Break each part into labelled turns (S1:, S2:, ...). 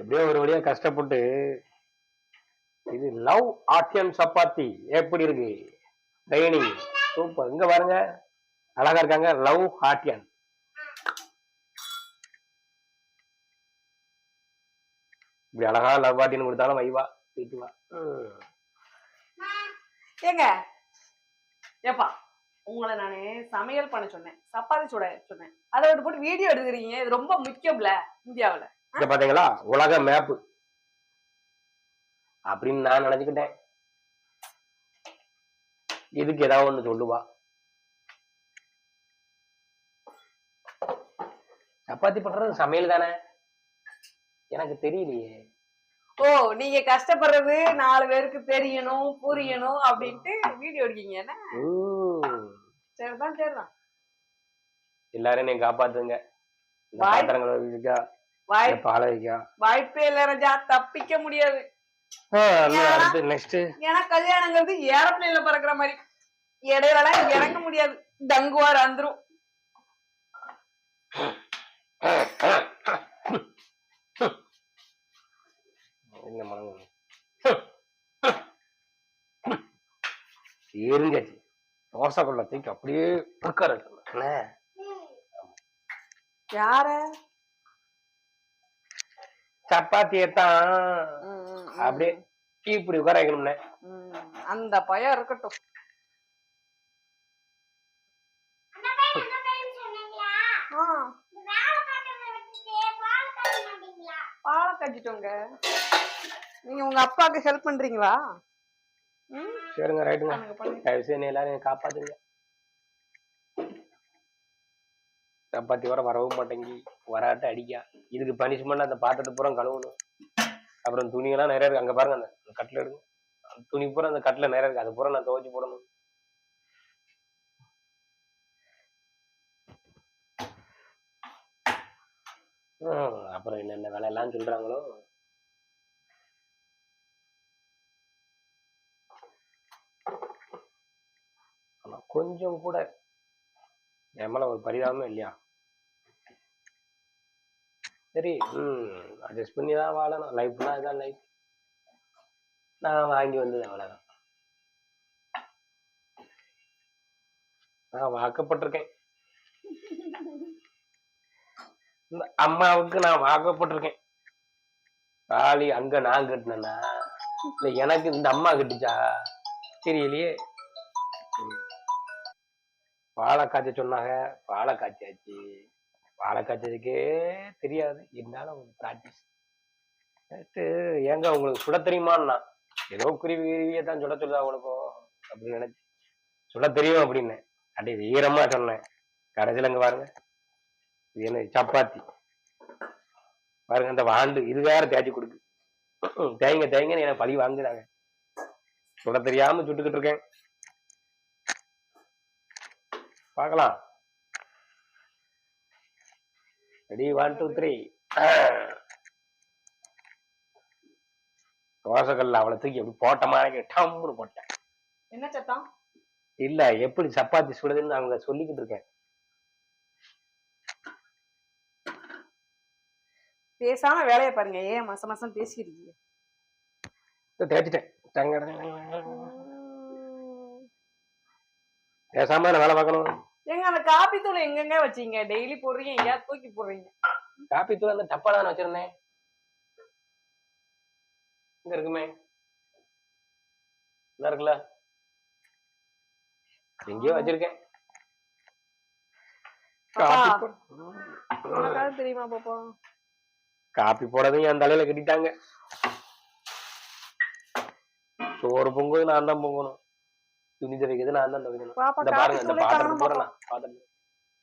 S1: எப்படியோ ஒரு வழியா கஷ்டப்பட்டு இது லவ் ஆட்டியன் சப்பாத்தி. எப்படி இருக்கு? Dining super. இங்க பாருங்க. அழகா இருக்காங்க. லவ் ஆட்டியன் இப்படி அழகா லவ் ஆட்டியன் கொடுத்தாலும் வைவா வீட்டுவா
S2: ஏங்க ஏப்பா உங்களை நானு சமையல் பண்ண சொன்னேன். சப்பாத்தி சுட சொன்னேன். அதை விட்டு போட்டு வீடியோ எடுக்கிறீங்க. இது ரொம்ப முக்கியம்ல இந்தியாவுல.
S1: இங்க பாத்தீங்களா? உலக மேப்பு அப்படின்னு நான் நினைச்சுக்கிட்டேன். இதுக்கு ஏதாவது ஒண்ணு சொல்லுவா. சப்பாத்தி பண்றது சமையல் தானே? எனக்கு தெரியலையே.
S2: ஓ நீங்க கஷ்டப்படுறது நாலு பேருக்கு தெரியணும் புரியணும் அப்படின்ட்டு வீடியோ எடுக்கீங்க என்ன. சரிதான் சரிதான்.
S1: எல்லாரும் என்னை காப்பாத்துங்க. பாத்திரங்களை
S2: வாய்ப்பே இல்ல ராஜா தப்பிக்க முடியாது. ஏன்னா கல்யாணங்கிறது ஏரோப்ளேன்ல பறக்குற மாதிரி. இடையிலலாம் இறங்க முடியாது. டங்குவார் வந்துரும்
S1: என்ன மனங்க எரிஞ்சாச்சு. தோசை கொள்ள தூக்கி அப்படியே உட்கார
S2: யார?
S1: சப்பாத்தியை தான் அப்படியே இப்படி உட்கார வைக்கணும்னே.
S2: அந்த பயம் இருக்கட்டும். பாலை கட்டிட்டோங்க நீங்க உங்க அப்பாவுக்கு ஹெல்ப் பண்றீங்களா?
S1: சரிங்க ரைட்டுங்க. தயவு செய்து எல்லாரும் காப்பாத்துங்க. சப்பாத்தி வர வரவும் மாட்டேங்கி வராட்ட அடிக்கா. இதுக்கு பனிஷ்மெண்ட் அந்த பாத்திரத்தை பூரா கழுவணும். அப்புறம் துணியெல்லாம் நிறைய இருக்கு. அங்க பாருங்க அந்த அந்த கட்டில் துணி பூரா அந்த கட்டில் நிறைய இருக்கு. அது பூரா நான் துவைச்சு போடணும். அப்புறம் என்னென்ன வேலையெல்லாம் சொல்றாங்களோ. ஆனா கொஞ்சம் கூட என் மேல ஒரு பரிதாபமே இல்லையா? சரி ம் அட்ஜஸ்ட் பண்ணி தான் வாழணும். லைஃப்னா இதான் லைஃப் நான் வாங்கி வந்தது அவ்வளோதான் நான் வாக்கப்பட்டிருக்கேன். இந்த அம்மாவுக்கு நான் வாக்கப்பட்டிருக்கேன். தாலி அங்க நான் கட்டினேன்னா இல்லை எனக்கு இந்த அம்மா கட்டுச்சா? தெரியலையே. வாழை காய்ச்ச சொன்னாங்க. வாழை காய்ச்சாச்சு வாழை காய்ச்சதுக்கே தெரியாது. இருந்தாலும் ப்ராக்டிஸ் ஏங்க உங்களுக்கு சுட தெரியுமான்னா? ஏதோ குருவி தான் சுட சொல்லுதா உங்களுக்கு அப்படின்னு நினைச்சு சுட தெரியும் அப்படின்னு அப்படியே வீரமா சொன்னேன். கடைசியில் அங்க பாருங்க. இது என்ன சப்பாத்தி. பாருங்க அந்த வாண்டு இது வேற தேய்ச்சி கொடுக்கு. தேய்ங்க தேய்ங்கன்னு எனக்கு பழி வாங்குறாங்க. சுட தெரியாம சுட்டுக்கிட்டு இருக்கேன். பார்க்கலாம். ரெடி ஒன் டூ த்ரீ தோசைக்கல்ல அவளை தூக்கி அப்படி போட்ட மாதிரி டம்னு போட்டேன்.
S2: என்ன சத்தம்?
S1: இல்ல எப்படி சப்பாத்தி சுடுதுன்னு அவங்க சொல்லிக்கிட்டு இருக்கேன்.
S2: பேசாம வேலையை பாருங்க. ஏன் மாசம் மாசம் பேசிக்கிறீங்க
S1: தேய்ச்சிட்டேன். பேசாம நான் வேலை பார்க்கணும்.
S2: ஏங்க அந்த காப்பி தூள் எங்கெங்க வச்சீங்க? டெய்லி போடுறீங்க எங்கேயாவது தூக்கி போடுறீங்க.
S1: காப்பி தூள் அந்த டப்பா தான் வச்சிருந்தேன். இங்க இருக்குமே. இதா இருக்குல்ல? எங்கேயோ வச்சிருக்கேன்.
S2: தெரியுமா பாப்பா?
S1: காப்பி போடதையும் என் தலையில கட்டிட்டாங்க. சோறு பொங்குது நான் தான் பொங்கணும். துணி துவைக்கிறது நான் தான் துவைக்கணும். இந்த பாருங்க இந்த பாத்திரம் பூரா நான் பாத்திரம்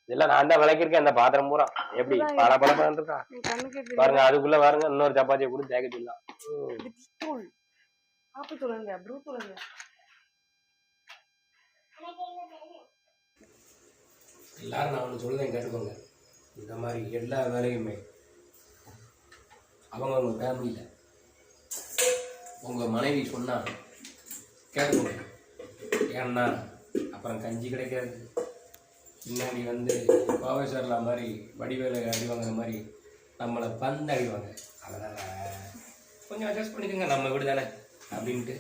S1: இதெல்லாம் நான் தான் விளக்கிருக்கேன் இந்த பாத்திரம் பூரா. எப்படி? பல பல இருக்கா?
S2: கண்ணுக்கே
S1: பாருங்க அதுக்குள்ள பாருங்க இன்னொரு சப்பாத்தியை கூட தேக்க சொல்லலாம். எல்லாரும் நான் ஒன்று சொல்லுதேன் கேட்டுக்கோங்க. இந்த மாதிரி எல்லா வேலையுமே அவங்க அவங்க ஃபேமிலியில் உங்கள் மனைவி சொன்னா கேட்டுக்கோங்க. ஏன்னா அப்புறம் கஞ்சி கிடைக்காது. பின்னாடி வந்து கோவை சர்லா மாதிரி வடிவேலை அடி வாங்குற மாதிரி நம்மளை பந்தடிவாங்க அதனால் கொஞ்சம் அட்ஜஸ்ட் பண்ணிக்கோங்க நம்ம வீடு தானே அப்படின்ட்டு.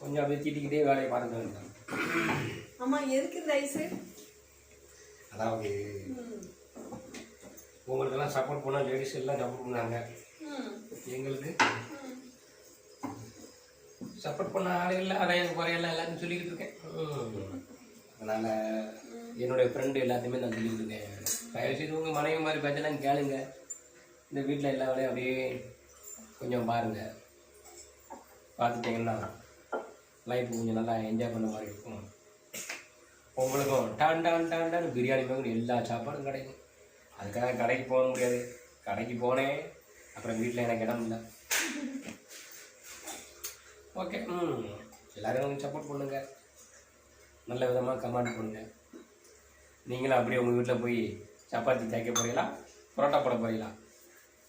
S1: கொஞ்சம் அப்படியே தீட்டிக்கிட்டே வேலையை பார்த்துக்க வேண்டாம்
S2: ஆமா எதுக்கு இந்த ஐஸு
S1: அதாவது உங்களுக்கெல்லாம் சப்போர்ட் பண்ண லேடிஸ் எல்லாம் சப்போர்ட் பண்ணாங்க. எங்களுக்கு? சப்போர்ட் பண்ண ஆள் இல்லை அதான் எனக்கு குறையெல்லாம் எல்லாத்தையும் சொல்லிக்கிட்டு இருக்கேன். அதனால் என்னுடைய ஃப்ரெண்டு எல்லாத்தையுமே நான் சொல்லிக்கிட்டு இருக்கேன். தயவு செய்து உங்கள் மனைவி மாதிரி பேச்செல்லாம் கேளுங்க. இந்த வீட்டில் எல்லா வேலையும் அப்படியே கொஞ்சம் பாருங்கள் பார்த்துட்டிங்கன்னா லைஃப் கொஞ்சம் நல்லா என்ஜாய் பண்ண மாதிரி இருக்கும். உங்களுக்கும் டான் டான் டான் டான் பிரியாணி போகணும் எல்லா சாப்பாடும் கிடைக்கும். அதுக்காக கடைக்கு போக முடியாது. கடைக்கு போனேன் அப்புறம் வீட்டில் எனக்கு இடம் இல்லை. ஓகே. ம். எல்லாரும் கொஞ்சம் சப்போர்ட் பண்ணுங்க. நல்ல விதமாக கமெண்ட் பண்ணுங்க. நீங்களும் அப்படியே உங்கள் வீட்டில் போய் சப்பாத்தி தேய்க்க போறீங்களா? பரோட்டா போட போறீங்களா?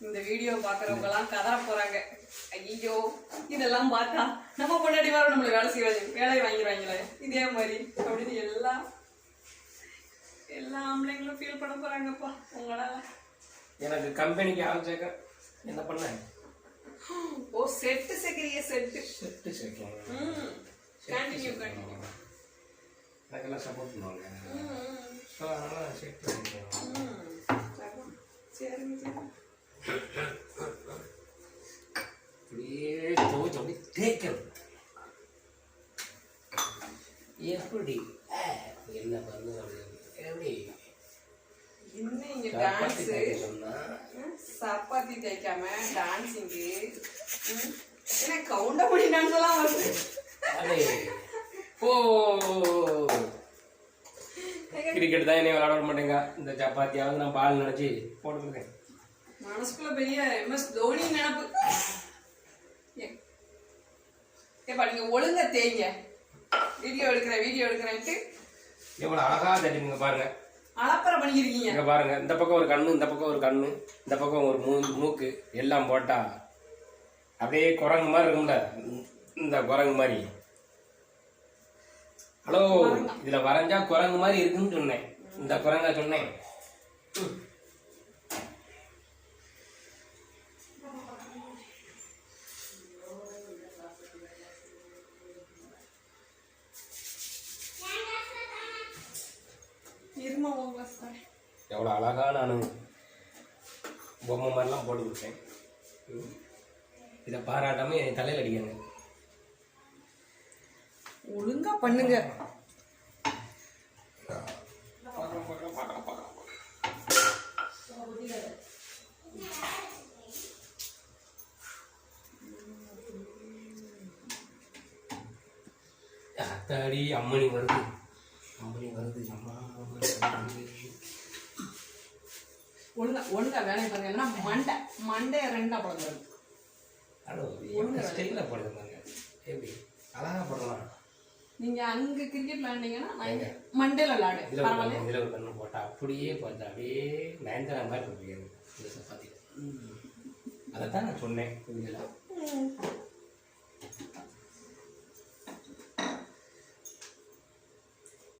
S2: இந்த வீடியோ பாக்குறவங்க எல்லாம் கதற போறாங்க. ஐயோ இதெல்லாம் பார்த்தா நம்ம பொண்டாடி வர நம்மள வேலை செய்வாங்க. வேலையை வாங்கிடுவாங்களே. இதே மாதிரி அப்படின்னு எல்லாம் எல்லா ஆம்பளைங்களும் ஃபீல் பண்ண போறாங்கப்பா உங்களால.
S1: எனக்கு கம்பெனிக்கு ஆள் சேர்க்க என்ன பண்ண?
S2: ஓ செட்டு சேர்க்குறீங்க செட்டு
S1: செட்டு சேர்க்கணும்
S2: ம் கண்டினியூ கண்டினியூ
S1: எனக்கெல்லாம் சப்போர்ட் பண்ணுவாங்க
S2: ம்
S1: ஸோ அதனால் செட்டு சேர்க்கணும்
S2: ம் சரிங்க சரி
S1: அப்படியே துவைச்சு அப்படியே தேய்க்கணும் எப்படி ஆ, என்ன பண்ணு எப்படி
S2: என்ன இங்க
S1: சப்பாத்தி
S2: டான்ஸ்
S1: தேய்க்க சொன்னா
S2: சப்பாத்தி தேய்க்காம டான்சிங்கு என்ன கவுண்டமணி டான்ஸ் எல்லாம் வருது
S1: ஓ கிரிக்கெட் தான் என்னை விளையாட மாட்டேங்க. இந்த சப்பாத்தியாவது நான் பால் நினச்சி போட்டுருக்கேன்
S2: மனசுக்குள்ள பெரிய எம்எஸ் தோனி நினப்பு. ஏ- ஏப்பா நீங்க ஒழுங்கா தேய்ங்க. வீடியோ எடுக்கிறேன் வீடியோ எடுக்கிறேன்ட்டு.
S1: எவ்வளோ அழகா தட்டிங்க பாருங்க.
S2: அலப்பறை பண்ணிக்கிறீங்க
S1: இங்க பாருங்க இந்த பக்கம் ஒரு கண்ணு இந்த பக்கம் ஒரு கண்ணு இந்த பக்கம் ஒரு மூ மூக்கு எல்லாம் போட்டா அப்படியே குரங்கு மாதிரி இருக்கும்ல இந்த குரங்கு மாதிரி. ஹலோ இதுல வரைஞ்சா குரங்கு மாதிரி இருக்குன்னு சொன்னேன். இந்த குரங்கா சொன்னேன். எவ்வளோ அழகா நான் பொம்மை மாதிரிலாம் போட்டு கொடுத்தேன். இதை பாராட்டாம என் தலையில் அடிக்காங்க
S2: ஒழுங்கா பண்ணுங்க.
S1: அத்தாடி அம்மணி வருது. அம்மணி வருது.
S2: ஒழுங்கா ஒழுங்கா வேலையை பாருங்க. இல்லைன்னா மண்டை மண்டைய ரெண்டா பழகுறது
S1: ஹலோ எவ்வளோ ஸ்டைலில் பாருங்க. எப்படி? அழகா போடலாம்.
S2: நீங்க அங்க கிரிக்கெட் விளையாண்டீங்கன்னா நான் மண்டையில விளையாடு.
S1: இதில் ஒரு கண்ணு இதில் ஒரு கண்ணு போட்டால் அப்படியே பார்த்தா அப்படியே நயன்தாரா மாதிரி போட்டுருக்கேன் இந்த சப்பாத்தி. அதை தான் நான் சொன்னேன் புரியல